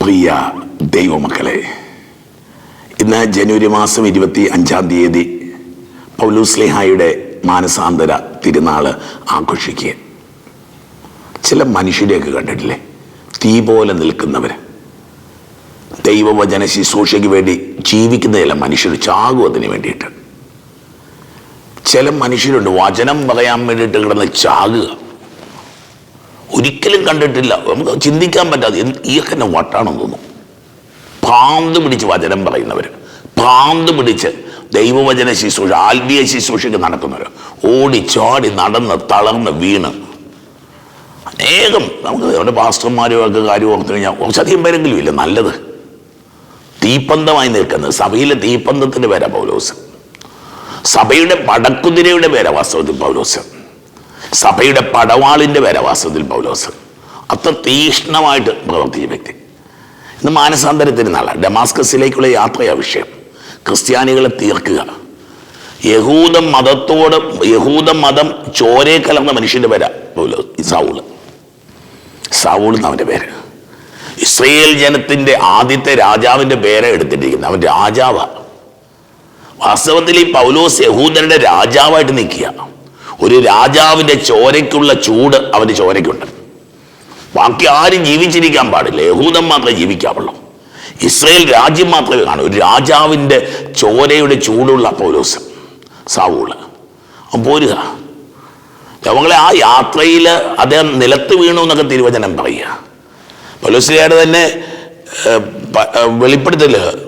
പ്രിയ ദൈവമക്കളെ ഇന്ന് ജനുവരി മാസം ഇരുപത്തി അഞ്ചാം തീയതി പൗലൂസ്ലിഹായുടെ മാനസാന്തര തിരുനാൾ ആഘോഷിക്കുക. ചില മനുഷ്യരെയൊക്കെ കണ്ടിട്ടില്ലേ? തീ പോലെ നിൽക്കുന്നവർ ദൈവവചന ശുശ്രൂഷയ്ക്ക് വേണ്ടി ജീവിക്കുന്ന ചില മനുഷ്യർ ചാകും അതിന് വേണ്ടിയിട്ട്. ചില മനുഷ്യരുണ്ട് വചനം പറയാൻ വേണ്ടിയിട്ട് കിടന്ന് ചാകുക. ഒരിക്കലും കണ്ടിട്ടില്ല. നമുക്ക് ചിന്തിക്കാൻ പറ്റാതെ ഈയൊക്കെ വട്ടാണെന്ന് തോന്നുന്നു. പാന്ത് പിടിച്ച് വചനം പറയുന്നവർ പാന്ത് പിടിച്ച് ദൈവവചന ശുശ്രൂഷ ആത്മീയ ശുശ്രൂഷയ്ക്ക് നടക്കുന്നവർ ഓടി ചാടി നടന്ന് തളർന്ന് വീണ്. അനേകം നമുക്ക് നമ്മുടെ പാസ്റ്റർമാരും ഒക്കെ കാര്യം ഓർത്തു കഴിഞ്ഞാൽ കുറച്ചധികം പേരെങ്കിലും ഇല്ല? നല്ലത്. തീപ്പന്തമായി നിൽക്കുന്നത് സഭയിലെ തീപ്പന്തത്തിന്റെ പേരാ പൗലോസ്. സഭയുടെ പടക്കുതിരയുടെ പേരാ വാസ്തവത്തിൽ പൗലോസ്. സഭയുടെ പടവാളിന്റെ വരവാസത്തിൽ പൗലോസ്. അത്ര തീക്ഷ്ണമായിട്ട് പ്രവർത്തിച്ച വ്യക്തി. ഇന്ന് നല്ല ഡമാസ്കസിലേക്കുള്ള യാത്രയാ വിഷയം. ക്രിസ്ത്യാനികളെ തീർക്കുക. യഹൂദ മതത്തോട് യഹൂദ മതം ചോരെ കലർന്ന മനുഷ്യന്റെ പേരാ പൗലോസ് സൗൾ സൗൾ എന്നവന്റെ പേര്. ഇസ്രയേൽ ജനത്തിന്റെ ആദ്യത്തെ രാജാവിന്റെ പേരെ എടുത്തിട്ടിരിക്കുന്നത്. അവൻ രാജാവാണ് വാസ്തവത്തിൽ ഈ പൗലോസ് യഹൂദരുടെ രാജാവായിട്ട് നിൽക്കുക. ഒരു രാജാവിന്റെ ചോരയ്ക്കുള്ള ചൂട് അവന്റെ ചോരയ്ക്കുണ്ട്. ബാക്കി ആരും ജീവിച്ചിരിക്കാൻ പാടില്ല. യഹൂദം മാത്രമേ ജീവിക്കാവുള്ളൂ. ഇസ്രയേൽ രാജ്യം മാത്രമേ കാണൂ. ഒരു രാജാവിന്റെ ചോരയുടെ ചൂടുള്ള പൗലോസ് സാവൂൾ. പോരുക. അവങ്ങളെ ആ യാത്രയിൽ അദ്ദേഹം നിലത്ത് വീണു എന്നൊക്കെ തിരുവചനം പറയുക. പൗലോസിയുടെ തന്നെ വെളിപ്പെടുത്തൽ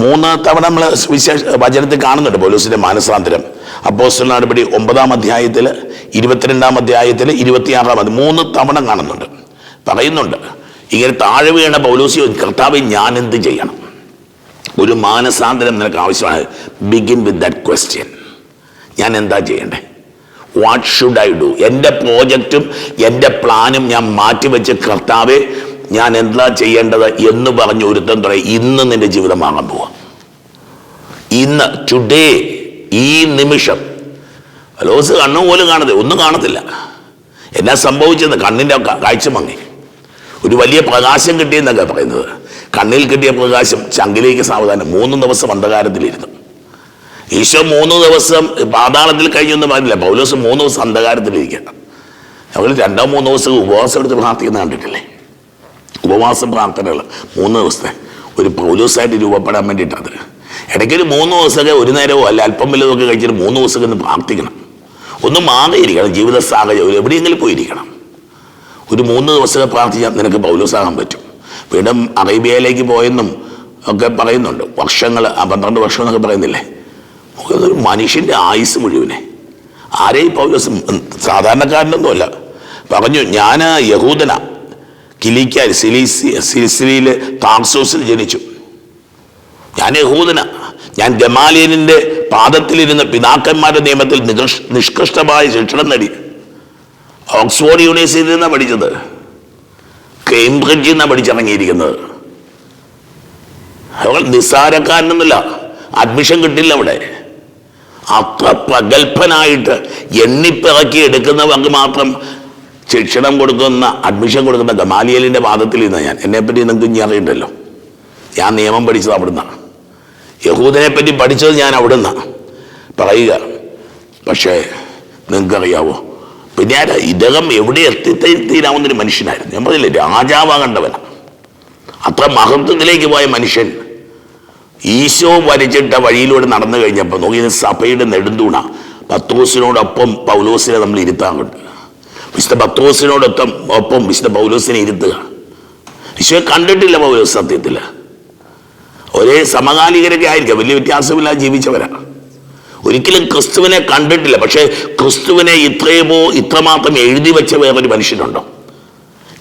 മൂന്ന് തവണ നമ്മൾ വിശേഷ വചനത്തിൽ കാണുന്നുണ്ട് പോലീസിന്റെ മാനസാന്തരം. അപ്പോസ്റ്റൽ നടപടി ഒമ്പതാം അധ്യായത്തിൽ ഇരുപത്തിരണ്ടാം അധ്യായത്തിൽ ഇരുപത്തിയാറാം അധ്യായം മൂന്ന് തവണ കാണുന്നുണ്ട്. പറയുന്നുണ്ട് ഇങ്ങനെ താഴെ വീണ പൗലോസി കർത്താവ് ഞാൻ എന്ത് ചെയ്യണം? ഒരു മാനസാന്തരം നിനക്ക് ആവശ്യമാണ്. ബിഗിൻ വിത്ത് ദാറ്റ് ക്വസ്റ്റ്യൻ ഞാൻ എന്താ ചെയ്യണ്ടേ? വാട്ട് ഷുഡ് ഐ ഡു എന്റെ പ്രോജക്റ്റും എന്റെ പ്ലാനും ഞാൻ മാറ്റിവെച്ച് കർത്താവെ ഞാൻ എന്താ ചെയ്യേണ്ടത് എന്ന് പറഞ്ഞ് ഒരുത്തൻ പറയും ഇന്ന് നിന്റെ ജീവിതം വാങ്ങാൻ പോവാ. ഇന്ന് ടുഡേ ഈ നിമിഷം. ലോസ് കണ്ണു പോലും കാണത്തില്ല ഒന്നും കാണത്തില്ല. എന്നാ സംഭവിച്ചത് കണ്ണിന്റെ കാഴ്ച മങ്ങി. ഒരു വലിയ പ്രകാശം കിട്ടിയെന്നൊക്കെ പറയുന്നത്. കണ്ണിൽ കിട്ടിയ പ്രകാശം ചങ്കിലേക്ക് സാവധാനം മൂന്ന് ദിവസം അന്ധകാരത്തിലിരുന്നു. ഈശോ മൂന്ന് ദിവസം പാതാളത്തിൽ കഴിഞ്ഞൊന്നും പറഞ്ഞില്ല. പൗലോസ് മൂന്ന് ദിവസം അന്ധകാരത്തിലിരിക്കുക അവർ രണ്ടോ മൂന്നോ ദിവസം ഉപവാസം എടുത്ത് പ്രാർത്ഥിക്കുന്ന കണ്ടിട്ടില്ലേ? ഉപവാസ പ്രാർത്ഥനകൾ മൂന്ന് ദിവസത്തെ. ഒരു പൗലോസായിട്ട് രൂപപ്പെടാൻ വേണ്ടിയിട്ടത് ഇടയ്ക്ക് ഒരു മൂന്ന് ദിവസമൊക്കെ ഒരു നേരമോ അല്ല അല്പം വല്ലതൊക്കെ കഴിച്ചിട്ട് മൂന്ന് ദിവസമൊക്കെ ഒന്ന് പ്രാർത്ഥിക്കണം. ഒന്ന് മാറിയിരിക്കണം ജീവിത സാഹചര്യം എവിടെയെങ്കിലും പോയിരിക്കണം. ഒരു മൂന്ന് ദിവസമൊക്കെ പ്രാർത്ഥിച്ചാൽ നിനക്ക് പൗലോസാകാൻ പറ്റും. വീണ്ടും അറേബ്യയിലേക്ക് പോയെന്നും ഒക്കെ പറയുന്നുണ്ട്. വർഷങ്ങൾ പന്ത്രണ്ട് വർഷം എന്നൊക്കെ പറയുന്നില്ലേ ഒരു മനുഷ്യന്റെ ആയുസ് മുഴുവനെ. ആരെയും പൗലോസ് സാധാരണക്കാരനൊന്നുമല്ല. പറഞ്ഞു ഞാൻ യഹൂദന. കിലിക്കാർ സിലീസി സിലിസിലിയിൽ താർസോസിൽ ജനിച്ചു. ഞാൻ യഹൂദന. ഞാൻ ഗമാലിയനിന്റെ പാദത്തിലിരുന്ന പിതാക്കന്മാരുടെ നിയമത്തിൽ നിഷ്കൃഷ്ടമായ ശിക്ഷണം നേടി. ഓക്സ്ഫോർഡ് യൂണിവേഴ്സിറ്റിയിൽ നിന്നാണ് പഠിച്ചത്. കേംബ്രിഡ്ജിൽ നിന്നാണ് പഠിച്ചിറങ്ങിയിരിക്കുന്നത്. അവൾ നിസ്സാരക്കാരനൊന്നുമില്ല. അഡ്മിഷൻ കിട്ടില്ല അവിടെ. അത്ര പ്രഗത്ഭനായിട്ട് എണ്ണിപ്പിറക്കി എടുക്കുന്നവർക്ക് മാത്രം ശിക്ഷണം കൊടുക്കുന്ന അഡ്മിഷൻ കൊടുക്കുന്ന ഗമാലിയലിന്റെ വാദത്തിൽ ഇരുന്ന ഞാൻ. എന്നെപ്പറ്റി നിങ്ങൾക്ക് ഇനി അറിയണ്ടല്ലോ. ഞാൻ നിയമം പഠിച്ചത് അവിടുന്നാണ് യഹൂദനെ പറ്റി പഠിച്ചത് ഞാൻ അവിടുന്നാണ് പറയുക പക്ഷേ നിങ്ങൾക്കറിയാവോ പിന്നെ ആരാ? ഇദ്ദേഹം എവിടെ എത്തിത്തീരാവുന്നൊരു മനുഷ്യനായിരുന്നു. ഞാൻ പറഞ്ഞില്ലേ രാജാവാകേണ്ടവനാണ് അത്ര മഹത്വത്തിലേക്ക് പോയ മനുഷ്യൻ. ഈശോ വരച്ചിട്ട വഴിയിലൂടെ നടന്നു കഴിഞ്ഞപ്പോൾ നോക്കി സഭയുടെ നെടുന്തൂണ. പത്തോസിനോടൊപ്പം പൗലോസിനെ നമ്മൾ ഇരുത്താറുണ്ട് വിശുദ്ധ പത്തോസിനോടൊപ്പം ഒപ്പം വിശുദ്ധ പൗലോസിനെ ഇരുത്തുക ഈശോയെ കണ്ടിട്ടില്ല പൗലോസ് സത്യത്തിൽ. ഒരേ സമകാലികരൊക്കെ ആയിരിക്കാം വലിയ വ്യത്യാസമില്ലാതെ ജീവിച്ചവരാ. ഒരിക്കലും ക്രിസ്തുവിനെ കണ്ടിട്ടില്ല പക്ഷേ ക്രിസ്തുവിനെ ഇത്രയുമോ ഇത്രമാത്രം എഴുതി വെച്ച വേറൊരു മനുഷ്യനുണ്ടോ?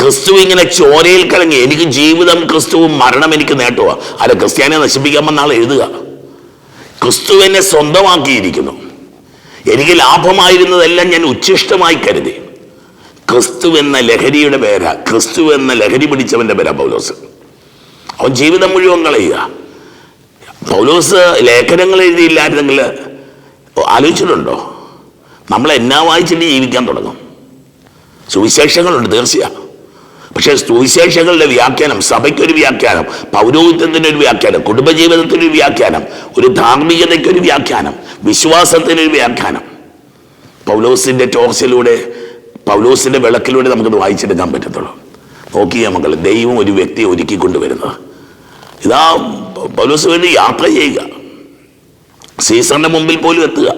ക്രിസ്തു ഇങ്ങനെ ചോരയിൽ കലങ്ങി എനിക്ക് ജീവിതം ക്രിസ്തുവും മരണം എനിക്ക് നേട്ടുക അല്ല ക്രിസ്ത്യാനെ ആൾ എഴുതുക. ക്രിസ്തുവിനെ സ്വന്തമാക്കിയിരിക്കുന്നു. എനിക്ക് ലാഭമായിരുന്നതെല്ലാം ഞാൻ ഉച്ഛിഷ്ടമായി കരുതി. ക്രിസ്തു എന്ന ലഹരിയുടെ പേര. ക്രിസ്തു എന്ന ലഹരി പിടിച്ചവന്റെ പേരാ പൗലോസ്. അവൻ ജീവിതം മുഴുവൻ കളയുക. പൗലോസ് ലേഖനങ്ങൾ എഴുതിയില്ലായിരുന്നെങ്കിൽ ആലോചിച്ചിട്ടുണ്ടോ? നമ്മൾ എന്നാ വായിച്ചിട്ട് ജീവിക്കാൻ തുടങ്ങും. സുവിശേഷങ്ങളുണ്ട് തീർച്ചയാണ് പക്ഷേ സുവിശേഷങ്ങളുടെ വ്യാഖ്യാനം സഭയ്ക്കൊരു വ്യാഖ്യാനം പൗരോഹിത്യത്തിന്റെ ഒരു വ്യാഖ്യാനം കുടുംബജീവിതത്തിനൊരു വ്യാഖ്യാനം ഒരു ധാർമ്മികതയ്ക്കൊരു വ്യാഖ്യാനം വിശ്വാസത്തിനൊരു വ്യാഖ്യാനം. പൗലോസിന്റെ ടോർച്ചിലൂടെ പൗലോസിന്റെ വിളക്കിലൂടെ നമുക്കത് വായിച്ചെടുക്കാൻ പറ്റത്തുള്ളൂ. നോക്കിയ മക്കൾ ദൈവം ഒരു വ്യക്തിയെ ഒരുക്കി കൊണ്ടുവരുന്നത്. ഇതാ പൗലോസ് വേണ്ടി യാത്ര ചെയ്യുക. സീസറിന്റെ മുമ്പിൽ പോലും എത്തുക.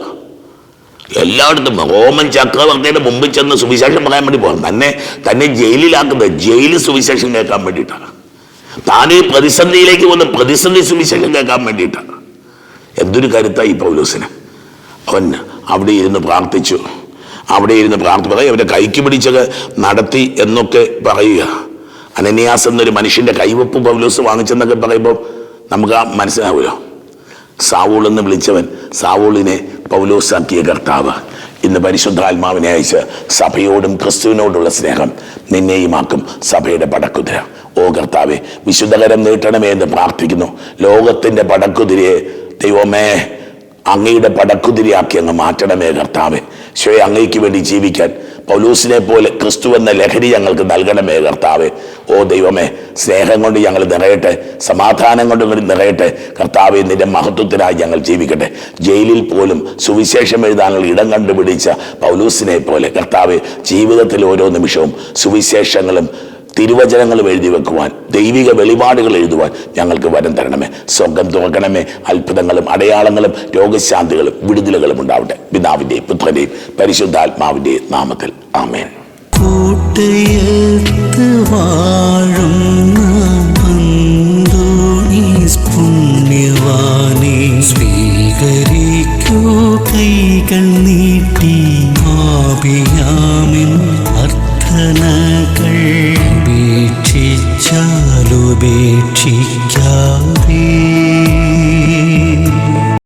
എല്ലായിടത്തും റോമൻ ചക്രവർത്തിയുടെ മുമ്പിൽ ചെന്ന് സുവിശേഷം പറയാൻ വേണ്ടി പോകണം. തന്നെ തന്നെ ജയിലിലാക്കുന്നത് ജയിൽ സുവിശേഷം കേൾക്കാൻ വേണ്ടിയിട്ടാണ്. താൻ പ്രതിസന്ധിയിലേക്ക് വന്ന് പ്രതിസന്ധി സുവിശേഷം കേൾക്കാൻ വേണ്ടിയിട്ടാണ്. എന്തൊരു കരുത്തായി പൗലോസിന്. അവൻ അവിടെ ഇരുന്ന് പ്രാർത്ഥിച്ചു. അവിടെ ഇരുന്ന് പ്രാർത്ഥന അവരെ കൈക്ക് പിടിച്ചത് നടത്തി എന്നൊക്കെ പറയുക. അനന്യാസ് എന്നൊരു മനുഷ്യന്റെ കൈവപ്പ് പൗലോസ് വാങ്ങിച്ചെന്നൊക്കെ പറയുമ്പോൾ നമുക്ക് ആ മനസ്സിലാവുമല്ലോ. സാവൂൾ എന്ന് വിളിച്ചവൻ സാവൂളിനെ പൗലോസാക്കിയ കർത്താവ്. ഇന്ന് പരിശുദ്ധാത്മാവിനെ അയച്ച് സഭയോടും ക്രിസ്തുവിനോടുള്ള സ്നേഹം നിന്നെയുമാക്കും സഭയുടെ പടക്കുതിര. ഓ കർത്താവെ വിശുദ്ധകരം നീട്ടണമേ എന്ന് പ്രാർത്ഥിക്കുന്നു. ലോകത്തിന്റെ പടക്കുതിരയെ ദൈവമേ അങ്ങയുടെ പടക്കുതിരയാക്കി അങ്ങ് മാറ്റണമേ കർത്താവെ. ശോയെ അങ്ങയ്ക്ക് വേണ്ടി ജീവിക്കാൻ പൗലൂസിനെ പോലെ ക്രിസ്തു എന്ന ലഹരി ഞങ്ങൾക്ക് നൽകണമേ കർത്താവെ. ഓ ദൈവമേ സ്നേഹം കൊണ്ട് ഞങ്ങൾ നിറയട്ടെ സമാധാനം കൊണ്ട് നിറയട്ടെ. കർത്താവെ നിന്റെ മഹത്വത്തിനായി ഞങ്ങൾ ജീവിക്കട്ടെ. ജയിലിൽ പോലും സുവിശേഷം എഴുതാനുള്ള ഇടം കണ്ടുപിടിച്ച പൗലൂസിനെ പോലെ. കർത്താവെ ജീവിതത്തിൽ ഓരോ നിമിഷവും സുവിശേഷങ്ങളും തിരുവചനങ്ങളും എഴുതി വെക്കുവാൻ ദൈവിക വെളിപാടുകൾ എഴുതുവാൻ ഞങ്ങൾക്ക് വരം തരണമേ. സ്വർഗം തുറക്കണമേ. അത്ഭുതങ്ങളും അടയാളങ്ങളും രോഗശാന്തികളും വിടുതലുകളും ഉണ്ടാവട്ടെ. പിതാവിന്റെയും പുത്രന്റെയും പരിശുദ്ധാത്മാവിന്റെയും നാമത്തിൽ. ആമേൻ. കൂട്ടയത്ത് അന്തോണീസ് പുണ്യവാനെ സ്വീകരിക്കൂ. കൈകൾ